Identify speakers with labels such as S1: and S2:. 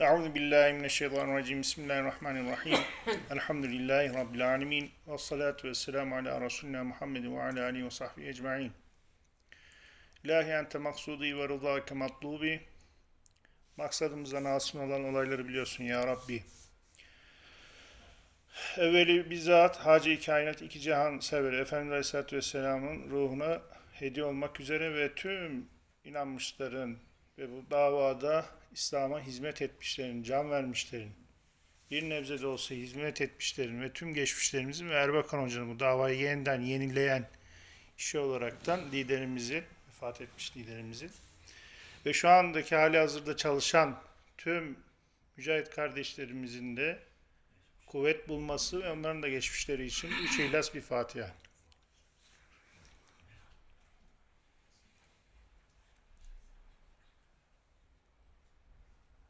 S1: Euzu billahi mineşşeytanirracim. Bismillahirrahmanirrahim. Elhamdülillahi rabbil alamin. Ves salatu vesselamu ala resulina Muhammed ve ala alihi ve sahbihi ecmaîn. İlahi ente maksudi ve rızake matlubi. Maksadımızdan asıl olan olayları biliyorsun ya Rabbi. Evveli bizzat Hacı Kainat iki cihan severi Efendimiz Aleyhisselatü Vesselam'ın ruhuna hediye olmak üzere ve tüm inanmışların ve bu davada İslam'a hizmet etmişlerin, can vermişlerin, bir nebze de olsa hizmet etmişlerin ve tüm geçmişlerimizin ve Erbakan Hoca'nın bu davayı yeniden yenileyen işi olaraktan liderimizin, vefat etmiş liderimizin ve şu andaki hali hazırda çalışan tüm mücahit kardeşlerimizin de kuvvet bulması ve onların da geçmişleri için üç ihlas bir Fatiha.